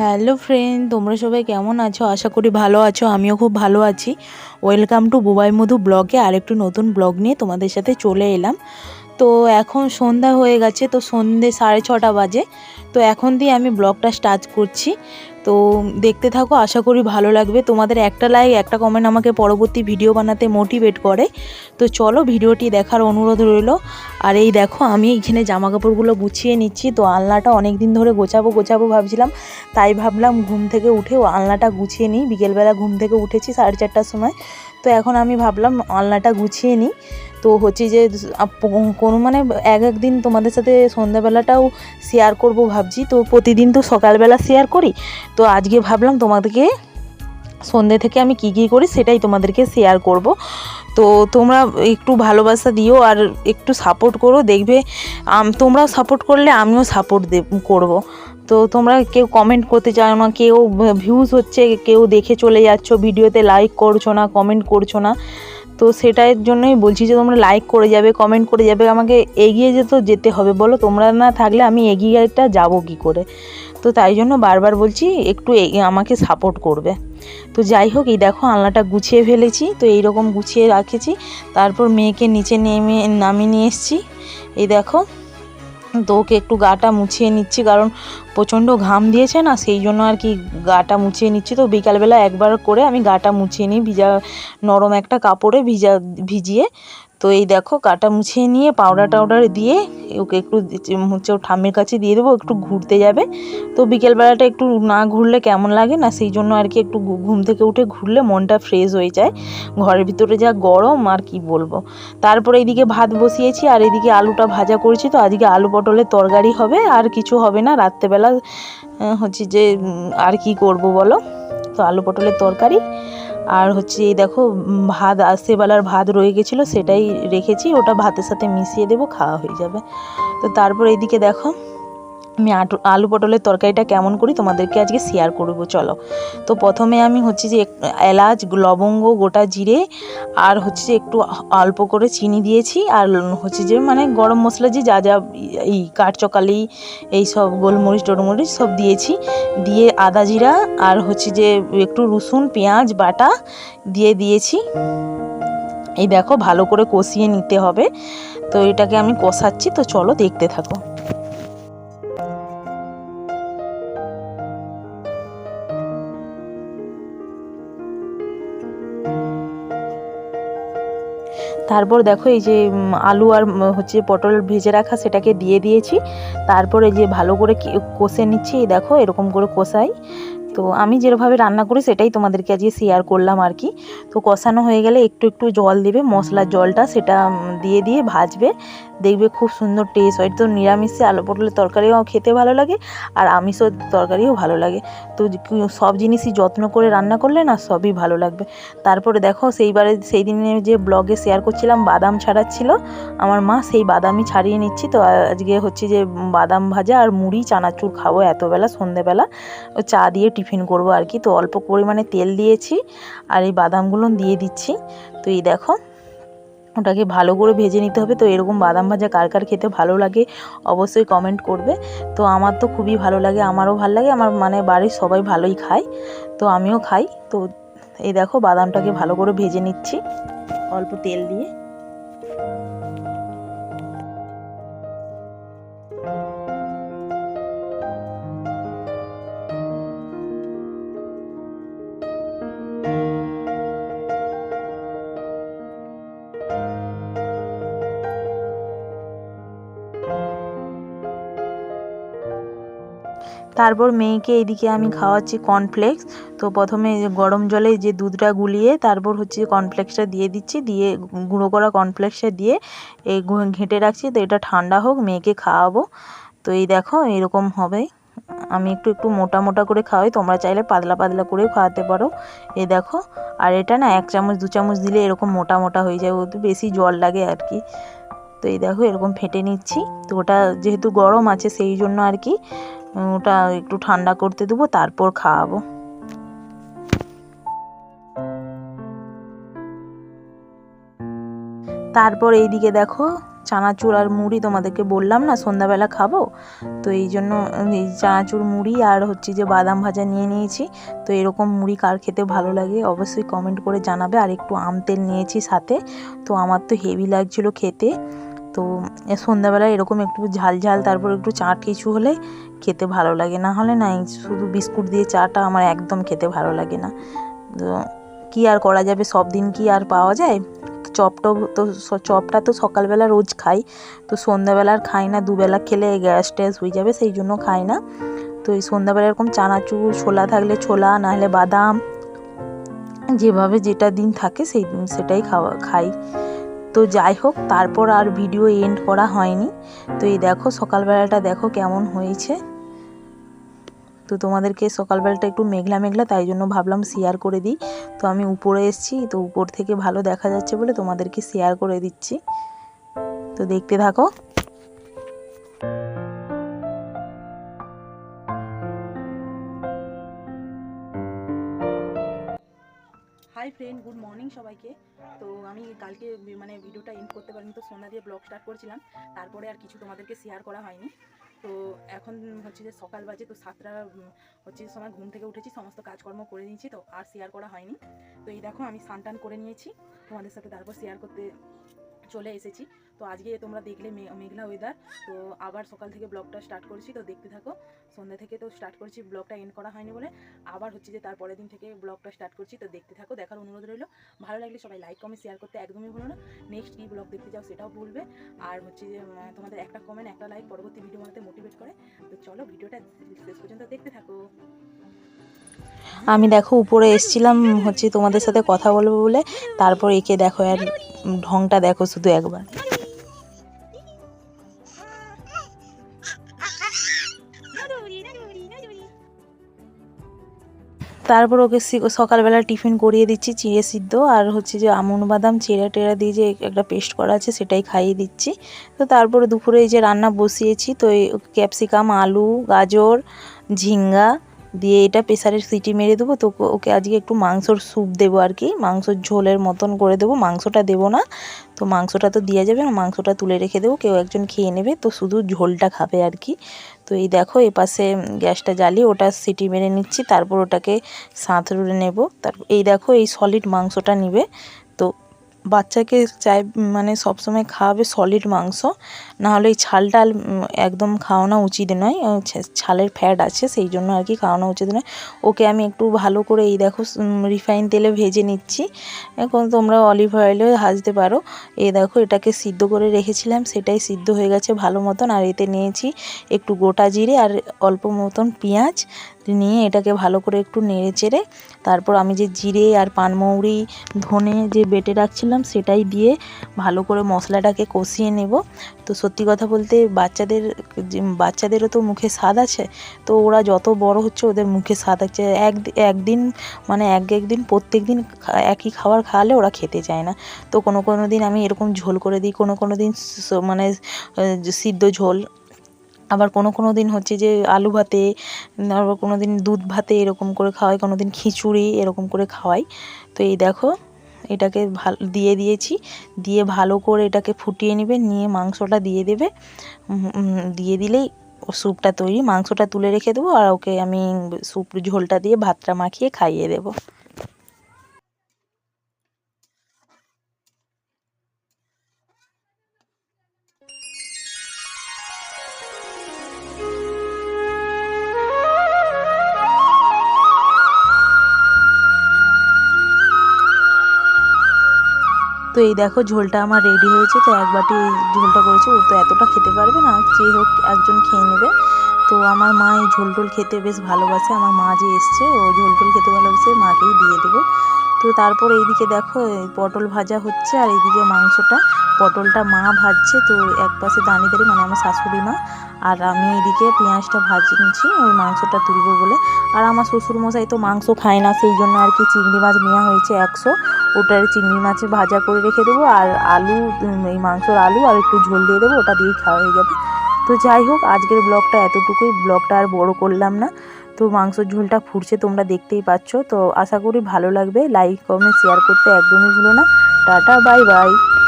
Hello friend তোমরা সবাই কেমন আছো? আশা করি ভালো আছো, আমিও খুব ভালো আছি। ওয়েলকাম টু বুবাই মধু ব্লগে আরেকটু নতুন ব্লগ নিয়ে তোমাদের সাথে চলে এলাম। তো এখন সন্ধ্যা হয়ে গেছে, তো সন্ধে সাড়ে ছটা বাজে। তো এখন দিয়ে আমি ব্লগটা স্টার্ট করছি। তো দেখতে থাকো, আশা করি ভালো লাগবে। তোমাদের একটা লাইক একটা কমেন্ট আমাকে পরবর্তী ভিডিও বানাতে মোটিভেট করে। তো চলো ভিডিওটি দেখার অনুরোধ রইল। আর এই দেখো, আমি এখানে জামা কাপড়গুলো গুছিয়ে নিচ্ছি। তো আলনাটা অনেক দিন ধরে গোছাবো গোছাবো ভাবছিলাম। তাই ভাবলাম ঘুম থেকে উঠে আলনাটা গুছিয়ে নিই। বিকেলবেলা ঘুম থেকে উঠেছি সাড়ে চারটার সময়। তো এখন আমি ভাবলাম আলনাটা গুছিয়ে নিই। তো হচ্ছে যে কোনো মানে এক এক দিন তোমাদের সাথে সন্ধ্যাবেলাটাও শেয়ার করব ভাবছি। তো প্রতিদিন তো সকালবেলা শেয়ার করি। তো আজকে ভাবলাম তোমাদেরকে সন্ধ্যে থেকে আমি কি কী করি সেটাই তোমাদেরকে শেয়ার করব। তো তোমরা একটু ভালোবাসা দিও আর একটু সাপোর্ট করো। দেখবে তোমরাও সাপোর্ট করলে আমিও সাপোর্ট করব। তো তোমরা কেউ কমেন্ট করতে চাও না, কেউ ভিউজ হচ্ছে, কেউ দেখে চলে যাচ্ছ, ভিডিওতে লাইক করছ না কমেন্ট করছ না, তো সেটার জন্যই বলছি যে তোমরা লাইক করে যাবে কমেন্ট করে যাবে, আমাকে এগিয়ে যেতে যেতে হবে, বলো তোমরা না থাকলে আমি এগিয়েটা যাব কী করে? তো তাই জন্য বারবার বলছি একটু আমাকে সাপোর্ট করবে। তো যাই হোক, এই দেখো আলনাটা গুছিয়ে ফেলেছি, তো এই রকম গুছিয়ে রাখেছি, তারপর মেয়েকে নিচে নেমে, নামিয়ে নিয়ে এসেছি, এই দেখো। তো ওকে একটু গাটা মুছিয়ে নিচ্ছি, কারণ প্রচণ্ড ঘাম দিয়েছে না, সেই জন্য আর কি গাটা মুছিয়ে নিচ্ছি। তো বিকালবেলা একবার করে আমি গাটা মুছিয়ে নিই, ভিজা নরম একটা কাপড়ে ভিজা, ভিজিয়ে তো এই দেখো কাটা মুছিয়ে নিয়ে পাউডার টাউডার দিয়ে ওকে একটু হচ্ছে ঠাম্মির কাছে দিয়ে দেবো, একটু ঘুরতে যাবে। তো বিকেলবেলাটা একটু না ঘুরলে কেমন লাগে না, সেই জন্য আর কি একটু ঘুম থেকে উঠে ঘুরলে মনটা ফ্রেশ হয়ে যায়। ঘরের ভিতরে যা গরম, আর কি বলব। তারপরে এইদিকে ভাত বসিয়েছি, আর এদিকে আলুটা ভাজা করেছি। তো আজকে আলু পটলের তরকারি হবে, আর কিছু হবে না। রাত্রেবেলা হচ্ছে যে আর কি করব বলো? তো আলু পটলের তরকারি। আর হচ্ছে এই দেখো ভাত সেবেলার ভাত রয়ে গেছিল, সেটাই রেখেছি, ওটা ভাতের সাথে মিশিয়ে দেবো, খাওয়া হয়ে যাবে। তো তারপর এইদিকে দেখো আমি আলু পটলের তরকারিটা কেমন করি তোমাদেরকে আজকে শেয়ার করব, চলো। তো প্রথমে আমি হচ্ছে যে এলাচ, লবঙ্গ, গোটা জিরে, আর হচ্ছে যে একটু অল্প করে চিনি দিয়েছি, আর হচ্ছে যে মানে গরম মশলা যে যা যা এই কাঠচকালি এই সব গোলমরিচ টোলমরিচ সব দিয়েছি। দিয়ে আদা জিরা, আর হচ্ছে যে একটু রসুন, পেঁয়াজ, বাটা দিয়ে দিয়েছি। এই দেখো ভালো করে কষিয়ে নিতে হবে। তো এটাকে আমি কষাচ্ছি, তো চলো দেখতে থাকো। তারপর দেখো এই যে আলু আর হচ্ছে পটল ভেজে রাখা সেটাকে দিয়ে দিয়েছি। তারপরে যে ভালো করে কষে নিচ্ছি দেখো এরকম করে কষাই। তো আমি যেভাবে রান্না করি সেটাই তোমাদেরকে আজকে শেয়ার করলাম আর কি। তো কষানো হয়ে গেলে একটু একটু জল দেবে, মশলার জলটা সেটা দিয়ে দিয়ে ভাজবে। দেখবে খুব সুন্দর টেস্ট হয়। তো নিরামিষে আলু পটলের তরকারিও খেতে ভালো লাগে আর আমিষও তরকারিও ভালো লাগে। তো সব জিনিসই যত্ন করে রান্না করলে না সবই ভালো লাগবে। তারপরে দেখো সেইবারে সেই দিনে যে ব্লগে শেয়ার করছিলাম বাদাম ছাড়াচ্ছিল আমার মা সেই বাদামই ছাড়িয়ে নিচ্ছি। তো আজকে হচ্ছে যে বাদাম ভাজা আর মুড়ি চানাচুর খাব এতবেলা, সন্ধেবেলা। চা দিয়ে টিফিন করব আর কি। তো অল্প পরিমাণে তেল দিয়েছি আর এই বাদামগুলো দিয়ে দিচ্ছি। তো এই দেখো ওটাকে ভালো করে ভেজে নিতে হবে। তো এরকম বাদাম ভাজা কার কার খেতে ভালো লাগে অবশ্যই কমেন্ট করবে। তো আমার তো খুবই ভালো লাগে, আমারও ভালো লাগে, আমার মানে বাড়ির সবাই ভালোই খায়। তো আমিও খাই। তো এই দেখো বাদামটাকে ভালো করে ভেজে নিচ্ছি। অল্প তেল দিয়ে। তারপর মেয়েকে এদিকে আমি খাওয়াচ্ছি কর্নফ্লেক্স তো প্রথমে গরম জলে যে দুধটা গুলিয়ে তারপর হচ্ছে কর্নফ্লেক্সটা দিয়ে দিচ্ছি। দিয়ে গুঁড়ো করা কর্নফ্লেক্সটা দিয়ে এই ঘেঁটে রাখছি। তো এটা ঠান্ডা হোক, মেয়েকে খাওয়াবো। তো এই দেখো, এরকম হবে। আমি একটু একটু মোটা মোটা করে খাওয়াই। তোমরা চাইলে পাতলা পাতলা করেও খাওয়াতে পারো। এই দেখো, আর এটা না এক চামচ, দু চামচ দিলে এরকম মোটা মোটা হয়ে যায়। ওতে বেশি জল লাগে আর কি। তো এই দেখো, এরকম ফেটে নিচ্ছি। তো ওটা যেহেতু গরম আছে, সেই জন্য আর কি ওটা একটু ঠান্ডা করতে দেবো, তারপর খাওয়াবো। তারপর এইদিকে দেখো, চানাচুর আর মুড়ি তোমাদেরকে বললাম না, সন্ধ্যাবেলা খাব। তো এই জন্য এই চানাচুর মুড়ি আর হচ্ছে যে বাদাম ভাজা নিয়ে নিয়েছি। তো এরকম মুড়ি কার খেতে ভালো লাগে, অবশ্যই কমেন্ট করে জানাবে। আর একটু আম তেল নিয়েছি সাথে, তো আমার তো হেভি লাগছিল খেতে। তো সন্ধ্যাবেলায় এরকম একটু ঝাল ঝাল, তারপর একটু চাট কিছু হলে খেতে ভালো লাগে না। হলে নাই শুধু বিস্কুট দিয়ে চাটা আমার একদম খেতে ভালো লাগে না। তো কী আর করা যাবে? সব দিন কি আর পাওয়া যায়? চপটাও তো চপটা তো সকালবেলা রোজ খাই। তো সন্ধ্যাবেলা আর খাই না, দুবেলা খেলে গ্যাস ট্যাস হয়ে যাবে, সেই জন্য খাই না। তো এই সন্ধ্যাবেলা এরকম চানাচুর, ছোলা থাকলে ছোলা, নাহলে বাদাম, যেভাবে যেটা দিন থাকে সেই দিন সেটাই খাওয়া, খাই। তো যাই হোক, তারপর আর ভিডিও এন্ড করা হয়নি। তো এই দেখো, সকালবেলাটা দেখো কেমন হয়েছে। তো তোমাদেরকে সকালবেলাটা একটু মেঘলা মেঘলা, তাই জন্য ভাবলাম শেয়ার করে দিই। তো আমি উপরে এসছি, তো উপর থেকে ভালো দেখা যাচ্ছে বলে তোমাদেরকে শেয়ার করে দিচ্ছি। তো দেখতে থাকো। সবাইকে। তো আমি কালকে মানে ভিডিওটা এন্ড করতে পারিনি, তো সন্ধ্যা দিয়ে ব্লগ স্টার্ট করেছিলাম। তারপরে আর কিছু তোমাদেরকে শেয়ার করা হয়নি। তো এখন হচ্ছে যে সকাল বাজে, তো সাতটা হচ্ছে যে সময় ঘুম থেকে উঠেছি, সমস্ত কাজকর্ম করে নিয়েছি, তো আর শেয়ার করা হয়নি। তো এই দেখো আমি স্নান টান করে নিয়েছি, তোমাদের সাথে তারপর শেয়ার করতে চলে এসেছি। তো আজকে তোমরা দেখলে মেঘলা ওয়েদার তো আবার সকাল থেকে ব্লগটা স্টার্ট করেছি, তো দেখতে থাকো। সন্ধ্যা থেকে তো স্টার্ট করেছি, ব্লগটা এন্ড করা হয়নি বলে। আবার হচ্ছে যে তারপরের দিন থেকে ব্লগটা স্টার্ট করছি, তো দেখতে থাকো, দেখার অনুরোধ রইল। ভালো লাগলে সবাই লাইক কমেন্ট শেয়ার করতে একদমই ভুলো না। নেক্সট কী ব্লগ দেখতে যাও সেটাও বলবে আর হচ্ছে যে তোমাদের একটা কমেন্ট একটা লাইক পরবর্তী ভিডিও বানাতে মোটিভেট করে। তো চলো ভিডিওটা শেষ পর্যন্ত দেখতে থাকো। আমি দেখো উপরে এসছিলাম, হচ্ছে তোমাদের সাথে কথা বলব বলে। তারপর একে দেখো আর ঢংটা দেখো শুধু একবার। তারপর ওকে সকালবেলা টিফিন করিয়ে দিচ্ছি, চিড়ে সিদ্ধ আর হচ্ছে যে আমন বাদাম, চেরা টেরা দিয়ে যে একটা পেস্ট করা আছে সেটাই খাইয়ে দিচ্ছি। তো তারপরে দুপুরে এই যে রান্না বসিয়েছি, তো ক্যাপসিকাম, আলু, গাজর, ঝিঙ্গা দিয়ে এটা প্রেসারের সিটি মেরে দেবো। তো ওকে- আজকে একটু মাংসর স্যুপ দেবো আর কি। মাংসর ঝোলের মতন করে দেবো। মাংসটা দেবো না। তো মাংসটা তো দেওয়া যাবে না। মাংসটা তুলে রেখে দেবো। কেউ একজন খেয়ে নেবে। তো শুধু ঝোলটা খাবে আর কি। তো এই দেখো, এ পাশে গ্যাসটা জ্বালিয়ে ওটা সিটি মেরে নিচ্ছি। তারপর ওটাকে সাঁতরে নেব। তারপর এই দেখো, এই সলিড মাংসটা নিবে। তো বাচ্চাকে চাই মানে সবসময় খাওয়াবে সলিড মাংস। নাহলে এই ছাল উম, একদম খাওয়ানো উচিত নয়। ছালের ফ্যাট আছে সেই জন্য আর কি খাওয়ানো উচিত নয়। ওকে আমি একটু ভালো করে এই দেখো রিফাইন তেলে ভেজে নিচ্ছি। এখন তোমরা অলিভ অয়েলে ভাজতে পারো। এই দেখো এটাকে সিদ্ধ করে রেখেছিলাম সেটাই সিদ্ধ হয়ে গেছে ভালো মতন। আর এতে নিয়েছি একটু গোটা জিরে আর অল্প মতন পেঁয়াজ। নিয়ে এটাকে ভালো করে একটু নেড়ে চেড়ে তারপর আমি যে জিরে আর পানমৌরি ধনে যে বেটে রাখছিলাম সেটাই দিয়ে ভালো করে মশলাটাকে কষিয়ে নেব। তো সত্যি কথা বলতে বাচ্চাদের বাচ্চাদেরও তো মুখে স্বাদ আছে, তো ওরা যত বড় হচ্ছে ওদের মুখে স্বাদ আছে। এক, একদিন মানে এক, একদিন প্রত্যেক দিন একই খাবার খাওয়ালে ওরা খেতে চায় না। তো কোনো কোনো দিন আমি এরকম ঝোল করে দিই, কোনো কোনো দিন মানে সিদ্ধ ঝোল। আবার কোনো কোনো দিন হচ্ছে যে আলু ভাতে, আবার কোনো দিন দুধ ভাতে এরকম করে খাওয়াই, কোনো দিন খিচুড়ি এরকম করে খাওয়াই। তো এই দেখো এটাকে ভালো, দিয়ে দিয়েছি। দিয়ে ভালো করে এটাকে ফুটিয়ে নেবে, নিয়ে মাংসটা দিয়ে দেবে। দিয়ে দিলেই স্যুপটা তৈরি। মাংসটা তুলে রেখে দেবো আর ওকে আমি স্যুপ ঝোলটা দিয়ে ভাতটা মাখিয়ে খাইয়ে দেবো। তো এই দেখো ঝোলটা আমার রেডি হয়েছে, তো এক বাটি এই ঝোলটা করেছে। ও তো এতটা খেতে পারবে না, যে হোক একজন খেয়ে নেবে। তো আমার মা এই ঝোল টোল খেতে বেশ ভালোবাসে, আমার মা যে এসছে, ও ঝোল টোল খেতে ভালোবাসে, মাকেই দিয়ে দেবো। তো তারপর এইদিকে দেখো পটল ভাজা হচ্ছে, আর এইদিকে মাংসটা। পটলটা মা ভাজছে, তো এক পাশে দাঁড়িয়ে দাঁড়িয়ে মানে আমার শাশুড়ি মা, আর আমি এদিকে পেঁয়াজটা ভাজছি, ওই মাংসটা তুলবো বলে। আর আমার শ্বশুরমশাই তো মাংস খায় না, সেই জন্য আর কি চিংড়ি মাছ নেওয়া হয়েছে একশো। ওটার চিংড়ি মাছে ভাজা করে রেখে দেবো আর আলু এই মাংসর আলু আর একটু ঝোল দিয়ে দেবো, ওটা দিয়েই খাওয়া হয়ে যাবে। তো যাই হোক, আজকের ব্লগটা এতটুকুই। ব্লগটা আর বড় করলাম না। তো মাংসর ঝোলটা ফুটছে, তোমরা দেখতেই পাচ্ছ। তো আশা করি ভালো লাগবে। লাইক, কমেন্ট, শেয়ার করতে একদমই ভুলো না। Tata, bye bye.